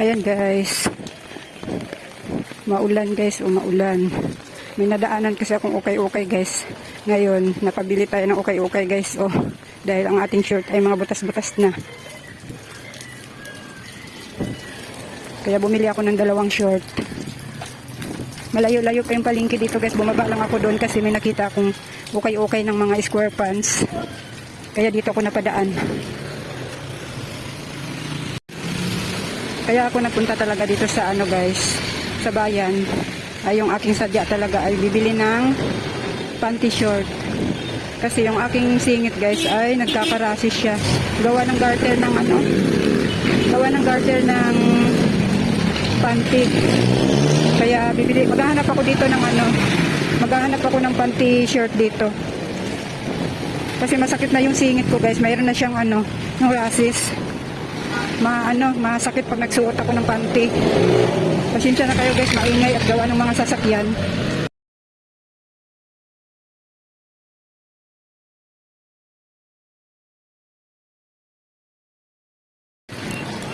Ayan guys. Maulan guys o maulan. May nadaanan kasi akong okay-okay guys. Ngayon, napabili tayo ng okay-okay guys. Oh, dahil ang ating shirt ay mga butas-butas na. Kaya bumili ako ng dalawang short. Malayo-layo pa yung palingki dito guys. Bumaba lang ako doon kasi may nakita akong okay-okay ng mga square pants. Kaya dito ako napadaan. Kaya ako nagpunta talaga dito sa ano guys, sa bayan. Ay yung aking sadya talaga ay bibili ng panty short. Kasi yung aking singit guys ay nagkakarasi siya. Gawa ng garter ng ano, gawa ng garter ng panty. Kaya bibili, maghahanap ako dito ng ano, maghahanap ako ng panty short dito. Kasi masakit na yung singit ko guys, mayroon na siyang ano, yung rashes ma ano, masakit pag nagsuot ako ng panty. Pasensya na kayo guys, maingay at gawa ng mga sasakyan.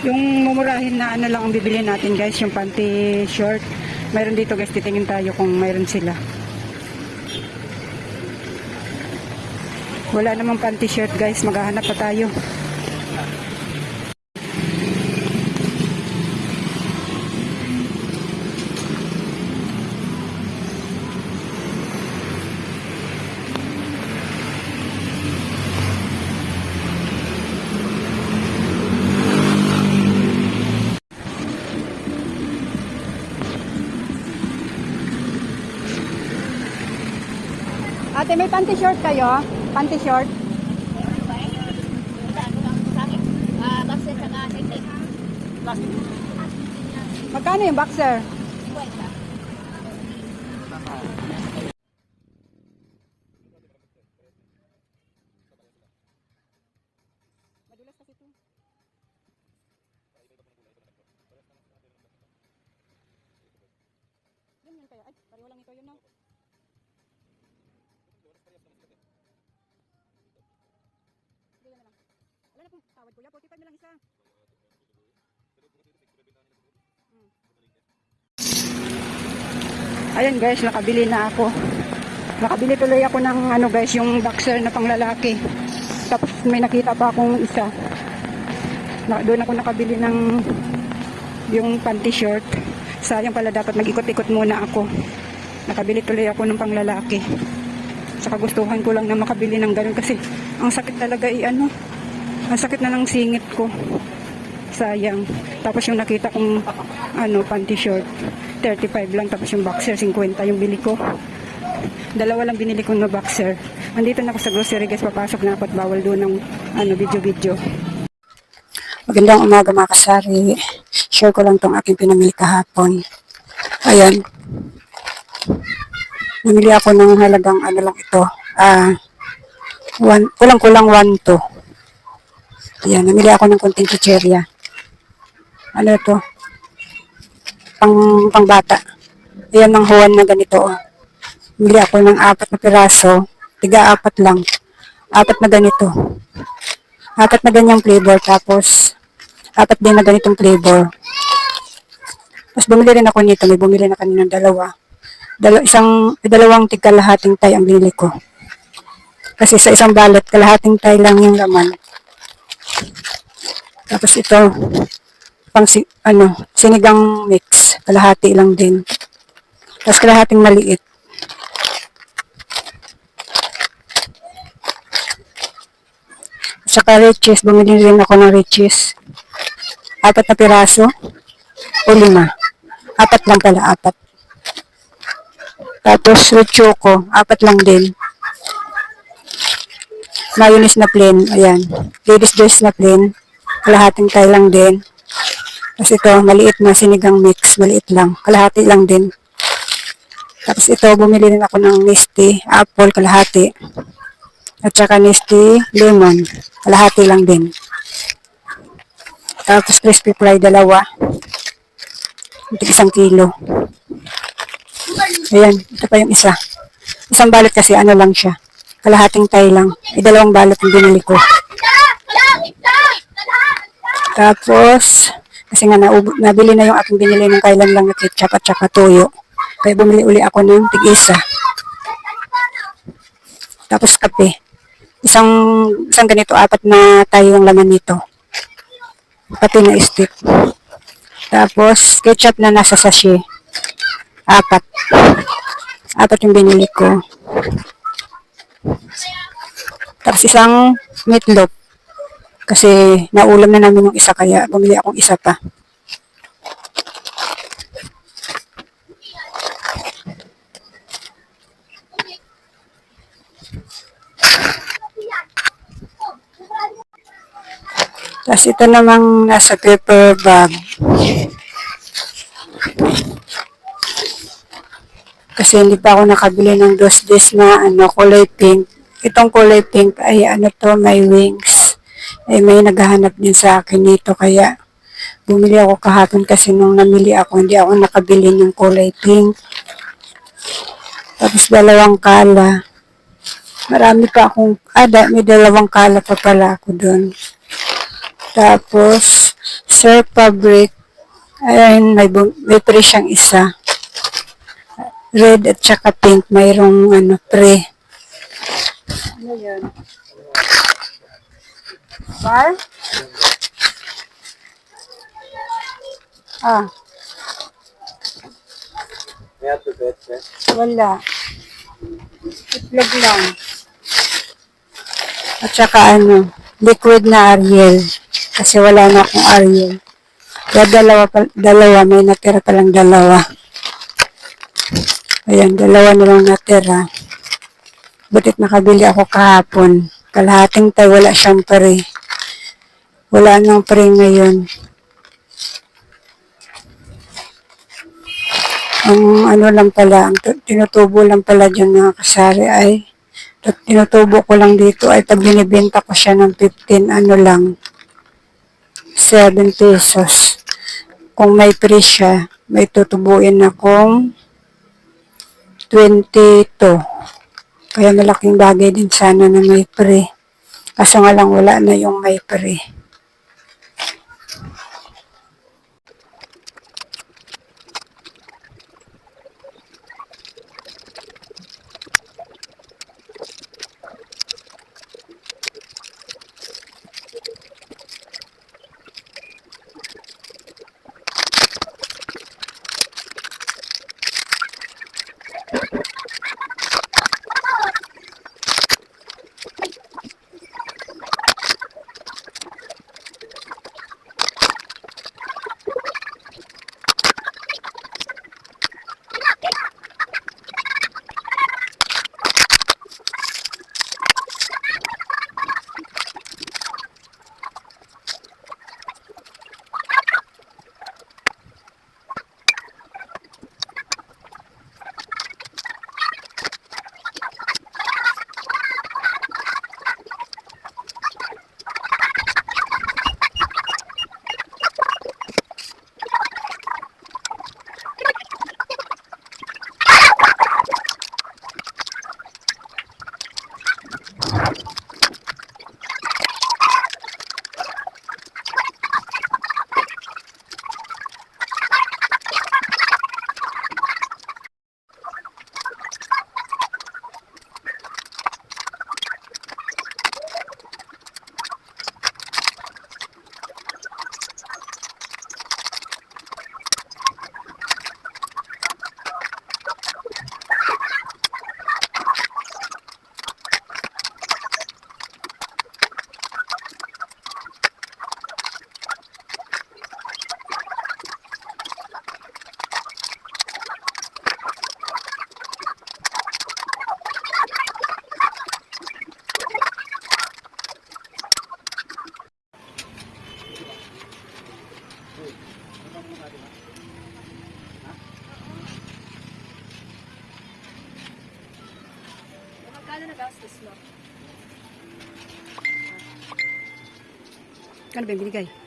Yung mumurahin na ano lang ang bibili natin guys, yung panty short. Mayroon dito guys, titingin tayo kung mayroon sila. Wala namang panty shirt guys, maghahanap pa tayo. Ate, may panty short kayo? Panty short? Magkano yung boxer? Madulas kasi ito. Yan yan kaya. Ay, pareho lang ito yun no? Na pong tawad kuya. 45 na lang isa. Ayan guys, nakabili na ako. Nakabili tuloy ako ng ano guys, yung boxer na panglalaki. Tapos may nakita pa akong isa. Na, doon ako nakabili ng yung panty short. Sayang pala dapat mag-ikot-ikot muna ako. Nakabili tuloy ako ng panglalaki. Sa kagustuhan ko lang na makabili ng ganun kasi ang sakit talaga i ano. Ang sakit na ng singit ko. Sayang. Tapos yung nakita kong ano, panty short, 35 lang. Tapos yung boxer, 50 yung bili ko. Dalawa lang binili ko na boxer. Andito na ako sa grocery guys, papasok na ako at bawal doon ng ano, video-video. Magandang umaga mga kasari. Share ko lang tong aking pinamili kahapon. Ayan. Namili ako ng halagang ano lang ito. Ah, one, kulang-kulang 1 to. Ayan, namili ako ng konting chicherya. Ano ito? Pang, pang bata. Ayan ng huwan na ganito. Oh. Bili ako ng apat na piraso. Tiga apat lang. Apat na ganito. Apat na ganyang flavor. Tapos, apat din na ganitong flavor. Tapos bumili rin ako nito. May bumili na kanina dalawa. Dalaw, isang, dalawang tigkalahating tay ang binili ko. Kasi sa isang balot, kalahating tay lang yung laman. Tapos ito, pang si, ano, sinigang mix. Kalahati lang din. Tapos kalahating maliit. Saka riches, bumili rin ako ng riches. Apat na piraso o lima. Apat lang pala, apat. Tapos with choco, apat lang din. Mayonnaise na plain, ayan. Ladies dress na plain. Kalahating tayo lang din. Tapos ito, maliit na sinigang mix. Maliit lang. Kalahati lang din. Tapos ito, bumili rin ako ng Nesty apple, kalahati. At saka Nesty lemon. Kalahati lang din. Tapos crispy fry, dalawa. Isang kilo. Ayan, ito pa yung isa. Isang balot kasi ano lang siya. Kalahating tay lang. Eh, dalawang balot yung binili ko. Tapos, Kasi nga nabili na yung aking binili ng kailan lang na ketchup at saka toyo. Kaya bumili uli ako ng tig-isa. Tapos kape. Isang, isang ganito, apat na tayo ang laman nito. Pati na stick. Tapos, ketchup na nasa sachet. Apat. Apat yung binili ko. Tapos isang meatloaf. Kasi naulam na namin yung isa kaya bumili akong isa pa. Tapos ito namang nasa paper bag. Kasi hindi pa ako nakabili ng dos dis na ano, kulay pink. Itong kulay pink ay ano to, may wings. Eh, may naghahanap din sa akin nito. Kaya bumili ako kahapon kasi nung namili ako, hindi ako nakabili ng kulay pink. Tapos dalawang kala. Marami pa akong, ah, da- may dalawang kala pa pala ako doon. Tapos, Sir Fabric, ayun, may, may pre siyang isa. Red at saka pink, mayroong ano, pre. Ano yun? Bar? Ah. Wala. Itlog lang. At saka ano, liquid na Ariel. Kasi wala na akong Ariel. Kaya dalawa, pa, dalawa, may natira palang dalawa. Ayan, dalawa na lang natira. Butit nakabili ako kahapon. Kalahating tayo, wala siyang pare. Wala nang pare ngayon. Ang ano lang pala, ang tu- tinutubo lang pala dyan mga kasari ay tu- tinutubo ko lang dito ay pag binibenta ko siya ng 15, ano lang, 7 pesos. Kung may pre siya, may tutubuin akong 22. Kaya malaking bagay din sana na may pre. Kaso nga lang wala na yung may pre. Ano ba yung binigay?